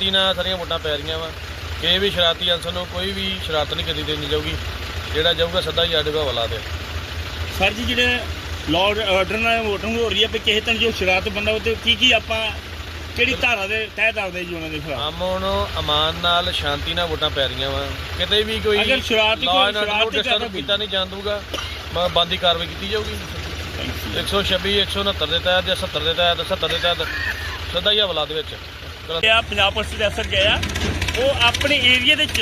ਤੀਨਾ ਸਾਰੀਆਂ ਵੋਟਾਂ ਪੈ ਰਹੀਆਂ ਵਾ। ਕਿ ਵੀ ਸ਼ਰਾਰਤੀ ਅਨਸਰ ਨੂੰ ਕੋਈ ਵੀ ਸ਼ਰਾਰਤ ਨਹੀਂ ਕਦੀ ਦੇਣੀ ਜਾਊਗੀ। ਜਿਹੜਾ ਜਾਊਗਾ ਸਦਾ ਹੀ ਆਡੂਗਾ ਵਲਾ ਦੇ। ਸਰ ਜੀ ਜਿਹੜੇ ਲਾਰਡ ਆਰਡਰ ਨਾਲ ਵੋਟਿੰਗ ਹੋ ਰਹੀ ਹੈ ਵੀ ਕਿਸੇ ਤਰ੍ਹਾਂ ਜੋ ਸ਼ਰਾਰਤ ਬੰਦਾ ਉਹ ਤੇ ਕੀ ਕੀ ਆਪਾਂ ਕਿਹੜੀ ਧਾਰਾ ਦੇ ਤਹਿਤ ਆਉਂਦੇ ਜੀ ਉਹਨਾਂ ਦੇ ਖਿਲਾਫ? ਅਮਨ ਅਮਾਨ ਨਾਲ ਸ਼ਾਂਤੀ ਨਾਲ ਵੋਟਾਂ ਪੈ ਰਹੀਆਂ ਵਾ। ਕਿਤੇ ਵੀ ਕੋਈ ਅਗਰ ਸ਼ਰਾਰਤੀ ਕੋਈ ਸ਼ਰਾਰਤੀ ਕਰਦਾ ਕੀਤਾ ਨਹੀਂ ਜਾਣ ਦਊਗਾ ਮੈਂ ਬੰਦੀ ਕਾਰਵਾਈ ਕੀਤੀ ਜਾਊਗੀ। 126 169 ਦੇ ਤਹਿਤ ਜਾਂ 70 ਦੇ ਤਹਿਤ 70 ਦੇ ਤਹਿਤ ਸਦਾ ਹੀ ਹਵਾਲਾ ਦੇ ਵਿੱਚ। ਆ ਪੰਜਾਬ ਪੁਲਿਸ ਦੇ ਅਫਸਰ ਗਏ ਆ। ਉਹ ਆਪਣੇ ਏਰੀਆ ਦੇ ਵਿੱਚ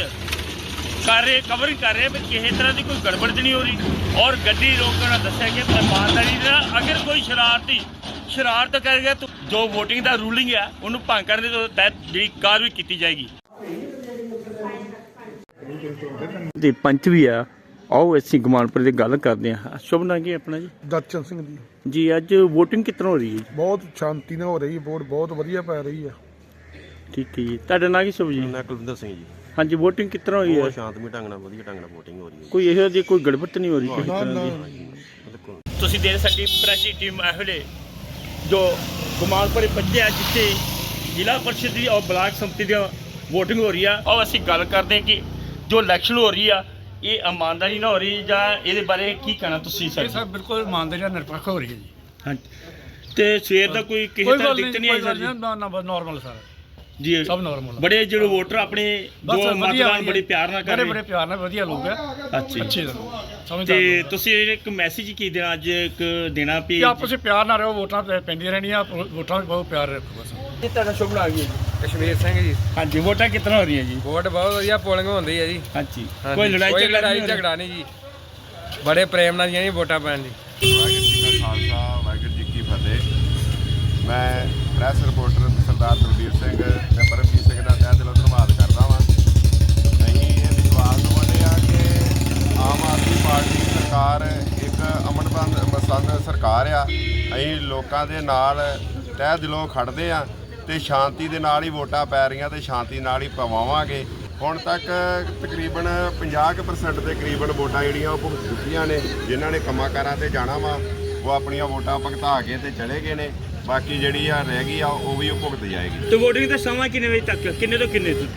ਕਰ ਰਹੇ ਕਵਰਿੰਗ ਕਰ ਰਹੇ ਵੀ ਕਿਸੇ ਤਰ੍ਹਾਂ ਦੀ ਕੋਈ ਗੜਬੜ ਤਾਂ ਨਹੀਂ ਹੋ ਰਹੀ। ਔਰ ਗੱਡੀ ਰੋਕਣ ਦਾ ਦੱਸਿਆ ਕਿ ਇਮਾਨਦਾਰੀ ਨਾਲ ਅਗਰ ਕੋਈ ਸ਼ਰਾਰਤੀ ਸ਼ਰਾਰਤ ਕਰੇਗਾ ਤਾਂ ਜੋ VOTING ਦਾ ਰੂਲਿੰਗ ਹੈ ਉਹਨੂੰ ਭੰਗ ਕਰਨ ਦੇ ਤਹਿਤ ਜਿਹੜੀ ਕਾਰਵਾਈ ਕੀਤੀ ਜਾਏਗੀ। ਦੇ ਪੰਚ ਵੀ ਆ। ਆਓ ਅਸੀਂ ਗਮਾਨਪੁਰ ਦੀ ਗੱਲ ਕਰਦੇ ਹਾਂ। ਸ਼ੁਭ ਨਾਂ ਕੀ ਆਪਣਾ ਜੀ? ਦਰਸ਼ਨ ਸਿੰਘ ਜੀ। ਜੀ ਅੱਜ VOTING ਕਿਤਨੋਂ ਹੋ ਰਹੀ ਹੈ ਜੀ? ਬਹੁਤ ਸ਼ਾਂਤੀ ਨਾਲ ਹੋ ਰਹੀ ਹੈ ਵੋਟ ਬਹੁਤ ਵਧੀਆ ਪੈ ਰਹੀ ਹੈ। ਠੀਕ ਹੈ ਜੀ। ਤੁਹਾਡਾ ਨਾਂ ਕੀ ਸ਼ੁਭ ਜੀ? ਮੈਂ ਕੁਲਵਿੰਦਰ ਸਿੰਘ ਜੀ। ਹਾਂਜੀ VOTING ਕਿਤਨੋਂ ਹੋਈ ਹੈ? ਬਹੁਤ ਸ਼ਾਂਤਮਈ ਢੰਗ ਨਾਲ ਵਧੀਆ ਢੰਗ ਨਾਲ VOTING ਹੋ ਰਹੀ ਹੈ ਕੋਈ ਇਹੋ ਜਿਹੀ ਕੋਈ ਗੜਬੜ ਤਾਂ ਨਹੀਂ ਹੋ ਰਹੀ ਕਿਸੇ ਨਾ ਤਰ੍ਹਾਂ ਨਾ ਦੀ ਬਿਲਕੁਲ। ਤੁਸੀਂ ਦੇਖ ਸਾਡੀ ਪ੍ਰੈਸੀ ਟੀਮ ਇਹਲੇ ਜੋ ਗੁਮਾਨਪੁਰੇ ਪੱਜੇ ਆ ਜਿੱਥੇ ਜ਼ਿਲ੍ਹਾ ਪਰਿਸ਼ਦ ਦੀ ਔਰ ਬਲਾਕ ਸੰਮਤੀ ਦੀ VOTING ਹੋ ਰਹੀ ਆ। ਔਰ ਅਸੀਂ ਗੱਲ ਕਰਦੇ ਹਾਂ ਕਿ ਜੋ ਇਲੈਕਸ਼ਨ ਹੋ ਰਹੀ ਆ ਇਹ ਇਮਾਨਦਾਰੀ ਨਾਲ ਹੋ ਰਹੀ ਜਾਂ ਇਹਦੇ ਬਾਰੇ ਕੀ ਕਹਿਣਾ ਤੁਸੀਂ ਇਹ ਸਰ ਸਭ ਬਿਲਕੁਲ ਇਮਾਨਦਾਰੀ ਨਾਲ ਨਿਰਪੱਖ ਹੋ ਰਹੀ ਹੈ ਜੀ। ਹਾਂਜੀ। ਤੇ ਸਵੇਰ ਦਾ ਕੋਈ ਕਿਸੇ ਤਰ੍ਹਾਂ ਦਿੱਕਤ ਨਹੀਂ ਆਈ ਸਰ ਨਹੀਂ ਨਾ ਨਾ ਨਾਰਮਲ ਸਾਰਾ। ਜੀ। ਸਭ ਨਾਰਮਲ ਬੜੇ ਜਿਹੜੇ ਵੋਟਰ ਆਪਣੇ ਬਸ ਜੋ ਮਤਦਾਨ। ਬੜੇ ਪਿਆਰ ਨਾਲ ਕਰ ਬੜੇ ਰਹੇ ਬੜੇ ਪਿਆਰ ਨਾਲ ਵਧੀਆ ਲੋਕ ਹੈ ਅੱਛਾ। ਅੱਛੇ ਸਮਝਦਾਰ ਤੇ ਤੁਸੀਂ ਇੱਕ ਮੈਸੇਜ ਕੀ ਦੇਣਾ ਅੱਜ ਇੱਕ ਦੇਣਾ ਵੀ ਕਿ ਆਪਸ ਵਿੱਚ ਪਿਆਰ ਨਾਲ ਰਹੋ ਵੋਟਾਂ ਪੈਂਦੀਆਂ ਰਹਿਣੀਆਂ ਵੋਟਾਂ ਵਿੱਚ ਬਹੁਤ ਪਿਆਰ ਰੱਖੋ ਬਸ। ਜੀ ਤੁਹਾਡਾ ਸ਼ੁਭ ਨਾਮ ਜੀ? ਕਸ਼ਮੀਰ ਸਿੰਘ ਜੀ। ਹਾਂਜੀ ਵੋਟਾਂ ਕਿਤਨਾ ਹੋ ਰਹੀਆਂ ਜੀ? ਵੋਟ ਬਹੁਤ ਵਧੀਆ ਪੋਲਿੰਗ ਹੁੰਦੀ ਹੈ ਜੀ। ਹਾਂਜੀ। ਕੋਈ ਲੜਾਈ ਝਗੜਾ ਨਹੀਂ ਝਗੜਾ ਨਹੀਂ ਜੀ। ਬੜੇ ਪ੍ਰੇਮ ਨਾਲ ਜੀ ਵੋਟਾਂ ਪੈਣ ਜੀ। ਵਾਹਿਗੁਰੂ ਜੀ ਕਾ ਖਾਲਸਾ ਵਾਹਿਗੁਰੂ ਜੀ ਕੀ ਫਤਿਹ। ਮੈਂ ਪ੍ਰੈਸ ਰਿਪੋਰਟਰ ਸਰਦਾਰ ਦਲਬੀਰ ਸਿੰਘ ਤੇ ਪਰਮਜੀਤ ਸਿੰਘ ਦਾ ਤਹਿ ਦਿਲੋਂ ਧੰਨਵਾਦ ਕਰਦਾ ਵਾਂ। ਅਸੀਂ ਇਹ ਵਿਸ਼ਵਾਸ ਦਵਾਉਂਦੇ ਆ ਕਿ ਆਮ ਆਦਮੀ ਪਾਰਟੀ ਸਰਕਾਰ ਇੱਕ ਅਮਨ ਬੰਦ ਪਸੰਦ ਸਰਕਾਰ ਆ। ਅਸੀਂ ਲੋਕਾਂ ਦੇ ਨਾਲ ਤਹਿ ਦਿਲੋਂ ਖੜਦੇ ਆ ਤੇ ਸ਼ਾਂਤੀ ਦੇ ਨਾਲ ਹੀ ਵੋਟਾਂ ਪੈ ਰਹੀਆਂ ਤੇ ਸ਼ਾਂਤੀ ਨਾਲ ਹੀ ਪਵਾਵਾਂਗੇ। ਹੁਣ ਤੱਕ ਤਕਰੀਬਨ 50% ਦੇ ਕਰੀਬਨ ਵੋਟਾਂ ਜਿਹੜੀਆਂ ਉਹ ਭੁਗਤ ਚੁੱਕੀਆਂ ਨੇ, ਜਿਨ੍ਹਾਂ ਨੇ ਕੰਮਾਂ ਕਾਰਾਂ ਤੇ ਜਾਣਾ ਵਾ, ਉਹ ਆਪਣੀਆਂ ਵੋਟਾਂ ਭੁਗਤਾ ਕੇ ਤੇ ਚਲੇ ਗਏ ਨੇ। ਬਾਕੀ ਜਿਹੜੀ ਆ ਰਹਿ ਗਈ ਆ ਉਹ ਵੀ ਉਹ ਭੁਗਤ ਜਾਏਗੀ। ਤੇ VOTING ਦਾ ਸਮਾਂ ਕਿੰਨੇ ਵਜੇ ਤੱਕ? ਕਿੰਨੇ ਤੋਂ ਕਿੰਨੇ ਤੱਕ?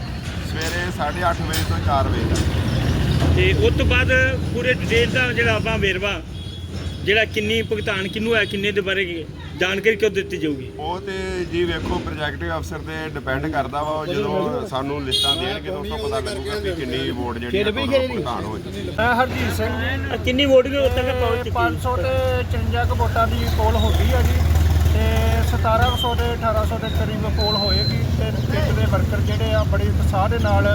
ਸਵੇਰੇ 8:30 ਵਜੇ ਤੋਂ 4 ਵਜੇ ਤੱਕ। ਤੇ ਉਸ ਤੋਂ ਬਾਅਦ ਪੂਰੇ ਡਿਟੇਲ ਦਾ ਜਿਹੜਾ ਆਪਾਂ ਵੇਰਵਾ ਜਿਹੜਾ ਕਿੰਨੀ ਭੁਗਤਾਨ ਕਿੰਨੂੰ ਹੈ ਕਿੰਨੇ ਦੇ ਬਾਰੇ ਜਾਣਕਾਰੀ ਕਿਉਂ ਦਿੱਤੀ ਜਾਊਗੀ? ਉਹ ਤੇ ਜੀ ਵੇਖੋ ਪ੍ਰੋਜੈਕਟਿਵ ਅਫਸਰ ਤੇ ਡਿਪੈਂਡ ਕਰਦਾ ਵਾ ਉਹ ਜਦੋਂ ਸਾਨੂੰ ਲਿਸਟਾਂ ਦੇਣਗੇ ਤਾਂ ਤੋਂ ਪਤਾ ਲੱਗੂਗਾ ਕਿ ਕਿੰਨੀ ਵੋਟ ਜਿਹੜੀ ਆ total ਭੁਗਤਾਨ ਹੋਈ ਮੈਂ ਹਰਜੀਤ ਸਿੰਘ। ਕਿੰਨੀ ਵੋਟਿੰਗ ਉੱਥੇ ਤੱਕ ਪਹੁੰਚ ਚੁੱਕੀ? 500 ਤੇ 54 ਕੁ ਵੋਟਾਂ ਦੀ ਪੋਲ ਹੋ ਗਈ ਆ ਜੀ। ਤੇ 1700 ਤੇ 1800 ਦੇ ਕਰੀਬ ਪੋਲ ਹੋਏਗੀ ਤੇ ਪਿੰਡ ਦੇ ਵਰਕਰ ਜਿਹੜੇ ਆ ਬੜੀ ਉਤਸ਼ਾਹ ਦੇ ਨਾਲ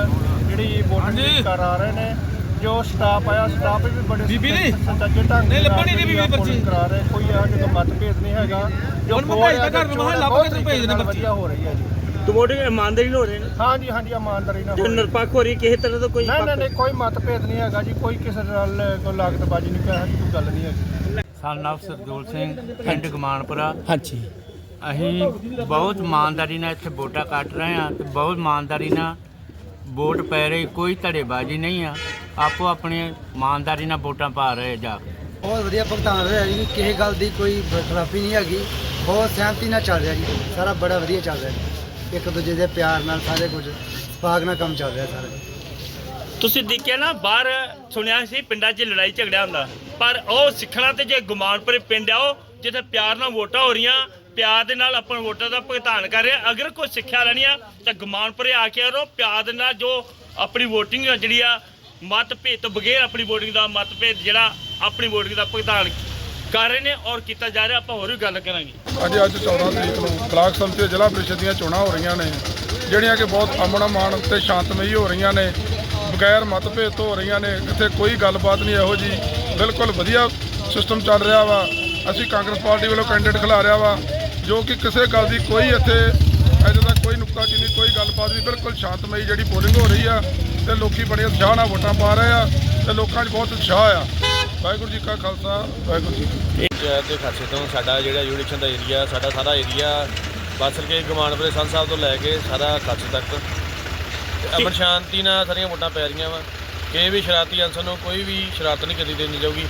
ਜਿਹੜੀ VOTING ਕਰ ਆ ਰਹੇ ਨੇ ਜੋ ਸਟਾਫ ਆਇਆ ਸਟਾਫ ਵੀ ਬੜੇ ਸੱਚੇ ਢੰਗ ਨਾਲ ਲੱਭਣੀ ਨਹੀਂ ਬੀਬੀ ਪਰਚੀ ਕਰਾ ਰਹੇ ਕੋਈ ਆ ਜਦੋਂ ਮਤਭੇਦ ਨਹੀਂ ਹੈਗਾ। ਜੋ ਮੈਂ ਭੇਜਦਾ ਘਰ ਨੂੰ ਲੱਭ ਕੇ ਤੈਨੂੰ ਭੇਜ ਦੇਣਾ ਵਧੀਆ ਹੋ ਰਹੀ ਹੈ ਜੀ। ਤੇ VOTING ਇਮਾਨਦਾਰੀ ਨਾਲ ਹੋ ਰਹੇ ਨੇ? ਹਾਂਜੀ ਹਾਂਜੀ ਇਮਾਨਦਾਰੀ ਨਾਲ ਤੇ ਹੋ ਰਹੀ ਹੈ। ਨਿਰਪੱਖ ਹੋ ਰਹੀ ਕਿਸੇ ਤਰ੍ਹਾਂ ਦਾ ਕੋਈ ਨਹੀਂ ਨਹੀਂ ਨਹੀਂ ਕੋਈ ਮਤਭੇਦ ਨਹੀਂ ਹੈਗਾ ਜੀ ਕੋਈ ਕਿਸੇ ਨਾਲ ਕੋਈ ਲਾਗਤਬਾਜ਼ੀ ਨਹੀਂ ਕੋਈ ਗੱਲ ਨਹੀਂ ਹੈਗੀ। ਸਾਡਾ ਨਾਮ ਸਰਦੂਲ ਸਿੰਘ ਪਿੰਡ ਗਮਾਨਪੁਰਾ। ਹਾਂਜੀ। ਅਸੀਂ ਬਹੁਤ ਇਮਾਨਦਾਰੀ ਨਾਲ ਇੱਥੇ ਵੋਟਾਂ ਕੱਟ ਰਹੇ ਹਾਂ ਤੇ ਬਹੁਤ ਇਮਾਨਦਾਰੀ ਨਾਲ ਵੋਟ ਪੈ ਰਹੀ ਕੋਈ ਧੜੇਬਾਜ਼ੀ ਨਹੀਂ ਆ। ਆਪੋ ਆਪਣੇ ਇਮਾਨਦਾਰੀ ਨਾਲ ਵੋਟਾਂ ਪਾ ਰਹੇ ਜਾ ਕੇ। ਬਹੁਤ ਵਧੀਆ ਭੁਗਤਾਨ ਰਿਹਾ ਜੀ ਕਿਸੇ ਗੱਲ ਦੀ ਕੋਈ ਖਰਾਬੀ ਨਹੀਂ ਹੈਗੀ। ਬਹੁਤ ਸਹਿਮਤੀ ਨਾਲ ਚੱਲ ਰਿਹਾ ਜੀ ਸਾਰਾ ਬੜਾ ਵਧੀਆ ਚੱਲ ਰਿਹਾ ਜੀ। ਇੱਕ ਦੂਜੇ ਦੇ ਪਿਆਰ ਨਾਲ ਸਾਰੇ ਕੁਝ ਸਪਾਗ ਨਾਲ ਕੰਮ ਚੱਲ ਰਿਹਾ ਸਾਰਾ ਤੁਸੀਂ ਦੇਖਿਆ ਨਾ, ਬਾਹਰ ਸੁਣਿਆ ਸੀ ਪਿੰਡਾਂ 'ਚ ਲੜਾਈ ਝਗੜਾ ਹੁੰਦਾ ਪਰ ਉਹ ਸਿੱਖਣਾ ਤੇ ਜੇ ਗੁਮਾਨਪੁਰੇ ਪਿੰਡ ਆ ਜਿੱਥੇ ਪਿਆਰ ਨਾਲ ਵੋਟਾਂ ਹੋ ਰਹੀਆਂ, ਪਿਆਰ ਦੇ ਨਾਲ ਆਪਾਂ ਵੋਟਾਂ ਦਾ ਭੁਗਤਾਨ ਕਰ ਰਹੇ ਅਗਰ ਕੋਈ ਸਿੱਖਿਆ ਲੈਣੀ ਆ, ਤਾਂ ਗੁਮਾਨਪੁਰੇ ਆ ਕੇ ਰਹੋ ਪਿਆਰ ਦੇ ਨਾਲ ਜੋ ਆਪਣੀ ਵੋਟਿੰਗ ਜਿਹੜੀ ਆ, ਮਤਭੇਦ ਤੋਂ ਬਗੈਰ ਆਪਣੀ ਵੋਟਿੰਗ ਦਾ ਮਤਭੇਦ ਜਿਹੜਾ ਆਪਣੀ ਵੋਟਿੰਗ ਦਾ ਭੁਗਤਾਨ ਕਰ ਰਹੇ ਨੇ ਔਰ ਕੀਤਾ ਜਾ ਰਿਹਾ, ਆਪਾਂ ਹੋਰ ਵੀ ਗੱਲ ਕਰਾਂਗੇ। ਅੱਜ ਅੱਜ 14 ਤਰੀਕ ਨੂੰ ਬਲਾਕ ਸੰਮਤੀ ਜ਼ਿਲ੍ਹਾ ਪ੍ਰੀਸ਼ਦ ਦੀਆਂ ਚੋਣਾਂ ਹੋ ਰਹੀਆਂ ਨੇ, ਜਿਹੜੀਆਂ ਕਿ ਬਹੁਤ ਅਮਨ ਅਮਾਨ ਤੇ ਸ਼ਾਂਤਮਈ ਹੋ ਰਹੀਆਂ ਨੇ। ਬਗੈਰ ਮਤਭੇਦ ਤੋਂ ਹੋ ਰਹੀਆਂ ਨੇ, ਇੱਥੇ ਕੋਈ ਗੱਲਬਾਤ ਨਹੀਂ ਇਹੋ ਜੀ। ਬਿਲਕੁਲ ਵਧੀਆ ਸਿਸਟਮ ਚੱਲ ਰਿਹਾ ਵਾ। ਅਸੀਂ ਕਾਂਗਰਸ ਪਾਰਟੀ ਵੱਲੋਂ ਕੈਂਡੀਡੇਟ ਖਿਲਾ ਰਿਹਾ ਵਾ, ਜੋ ਕਿ ਕਿਸੇ ਗੱਲ ਦੀ ਕੋਈ ਇੱਥੇ ਅਜੇ ਤੱਕ ਕੋਈ ਨੁਕਤਾਚੀਨੀ ਕੋਈ ਗੱਲਬਾਤ ਨਹੀਂ। ਬਿਲਕੁਲ ਸ਼ਾਂਤਮਈ ਜਿਹੜੀ ਪੋਲਿੰਗ ਹੋ ਰਹੀ ਆ, ਤੇ ਲੋਕੀ ਬੜੇ ਉਤਸ਼ਾਹ ਨਾਲ ਵੋਟਾਂ ਪਾ ਰਹੇ ਆ, ਤੇ ਲੋਕਾਂ 'ਚ ਬਹੁਤ ਉਤਸ਼ਾਹ ਆ। ਵਾਹਿਗੁਰੂ ਜੀ ਕਾ ਖਾਲਸਾ, ਵਾਹਿਗੁਰੂ ਜੀ ਕੀ ਫਤਿਹ। ਪੰਚਾਇਤ ਦੇ ਖਾਸੇ ਤੋਂ ਸਾਡਾ ਜਿਹੜਾ ਯੂਨੀਸ਼ਨ ਦਾ ਏਰੀਆ ਸਾਡਾ ਸਾਰਾ ਏਰੀਆ ਬਸਰ ਕੇ ਗਮਾਨਪੁਰੇ ਸੰਤ ਸਾਹਿਬ ਤੋਂ ਲੈ ਕੇ ਸਾਰਾ ਖਾਸੇ ਤੱਕ। ਤੇ ਅਮਨ ਸ਼ਾਂਤੀ ਨਾਲ ਸਾਰੀਆਂ ਵੋਟਾਂ ਪੈ ਰਹੀਆਂ ਵਾ। ਕਿ ਵੀ ਸ਼ਰਾਰਤੀ ਅਨਸਰ ਨੂੰ ਕੋਈ ਵੀ ਸ਼ਰਾਰਤ ਨਹੀਂ ਕਦੀ ਦੇਣੀ ਜਾਊਗੀ।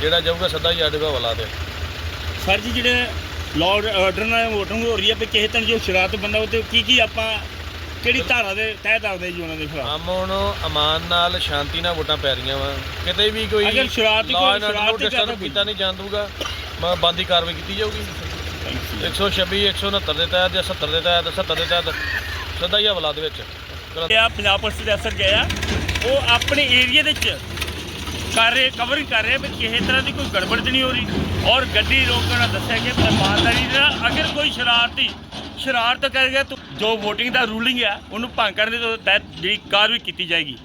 ਜਿਹੜਾ ਜਾਊਗਾ ਸਦਾ ਹੀ ਆਡੂਗਾ ਵਲਾ ਦੇ। ਸਰ ਜੀ ਜਿਹੜੇ ਲਾਰਡ ਆਰਡਰ ਨਾਲ VOTING ਹੋ ਰਹੀ ਹੈ ਵੀ ਕਿਸੇ ਤਰ੍ਹਾਂ ਜੋ ਸ਼ਰਾਰਤ ਬੰਦਾ ਉਹ ਤੇ ਕੀ ਕੀ ਆਪਾਂ ਕਿਹੜੀ ਧਾਰਾ ਦੇ ਤਹਿਤ ਆਉਂਦੇ ਜੀ ਉਹਨਾਂ ਦੇ ਖਿਲਾਫ? ਅਮਨ ਅਮਾਨ ਨਾਲ ਸ਼ਾਂਤੀ ਨਾਲ ਵੋਟਾਂ ਪੈ ਰਹੀਆਂ ਵਾ। ਕਿਤੇ ਵੀ ਕੋਈ ਅਗਰ ਸ਼ਰਾਰਤੀ ਕੋਈ ਸ਼ਰਾਰਤੀ ਕਰਦਾ ਕੀਤਾ ਨਹੀਂ ਜਾਣ ਦਊਗਾ ਮੈਂ ਬੰਦੀ ਕਾਰਵਾਈ ਕੀਤੀ ਜਾਊਗੀ। 126 169 ਦੇ ਤਹਿਤ ਜਾਂ 70 ਦੇ ਤਹਿਤ 70 ਦੇ ਤਹਿਤ ਸਿੱਧਾ ਹੀ ਹਵਾਲਾ ਦੇ ਵਿੱਚ। ਆ ਪੰਜਾਬ ਪੁਲਿਸ ਦੇ ਅਫਸਰ ਗਏ ਆ। ਉਹ ਆਪਣੇ ਏਰੀਆ ਦੇ ਵਿੱਚ ਕਰ ਰਹੇ ਕਵਰਿੰਗ ਕਰ ਰਹੇ ਵੀ ਕਿਸੇ ਤਰ੍ਹਾਂ ਦੀ ਕੋਈ ਗੜਬੜ ਨਹੀਂ ਹੋ ਰਹੀ। ਔਰ ਗੱਡੀ ਰੋਕਣ ਦੱਸਿਆ ਕਿ ਇਮਾਨਦਾਰੀ ਨਾਲ ਅਗਰ ਕੋਈ ਸ਼ਰਾਰਤੀ ਸ਼ਰਾਰਤ ਕਰ ਗਿਆ ਤਾਂ ਜੋ VOTING ਦਾ ਰੂਲਿੰਗ ਹੈ ਉਹਨੂੰ ਭੰਗ ਕਰਨ ਦੇ ਤਹਿਤ ਜਿਹੜੀ ਕਾਰਵਾਈ ਕੀਤੀ ਜਾਏਗੀ।